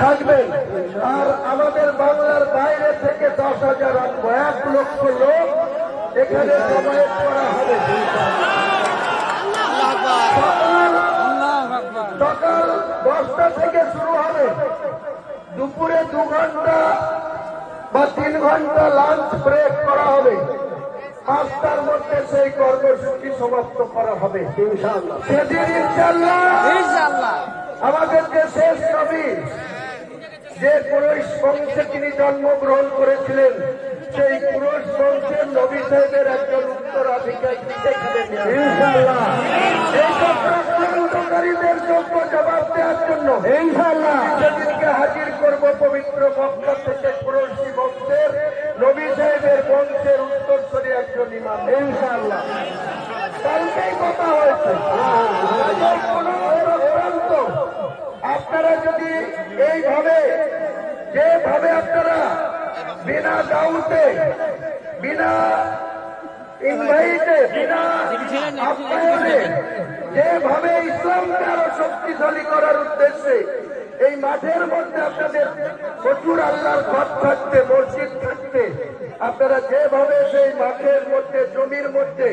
থাকবেন। আর আমাদের বাংলার বাইরে থেকে দশ হাজার এক লক্ষ লোক এখানে জমায়েত করা হবে। সকাল দশটা থেকে শুরু হবে। দুপুরে দু ঘণ্টা বা তিন ঘণ্টা লাঞ্চ ব্রেক করা হবে। পাঁচটার মধ্যে সেই কর্মসূচি সমাপ্ত করা হবে। সেদিন ইনশাল্লাহ শেষ নবী যে পুরুষ বংশে তিনি জন্মগ্রহণ করেছিলেন সেই পুরুষ বংশের নবী সাহেবের একজন উত্তরাধিকারী যোগ্য জবাব দেওয়ার জন্য সেদিনকে হাজির করব পবিত্র মক্কা থেকে পুরুষী বংশের নবী সাহেবের বংশের উত্তরস্বরী একজন ইমাম। ইনশাল্লাহ কালকেই কথা হয়েছে। আপনারা যদি এইভাবে, যেভাবে আপনারা বিনা দাউতে বিনা ইনভাইটে বিনা আপ্যায়নে যেভাবে ইসলামকে আরও শক্তিশালী করার উদ্দেশ্যে এই মাঠের মধ্যে আপনাদের প্রচুর আল্লাহর ঘর থাকতে, মসজিদ থাকতে, আপনারা যেভাবে সেই মাঠের মধ্যে, জমির মধ্যে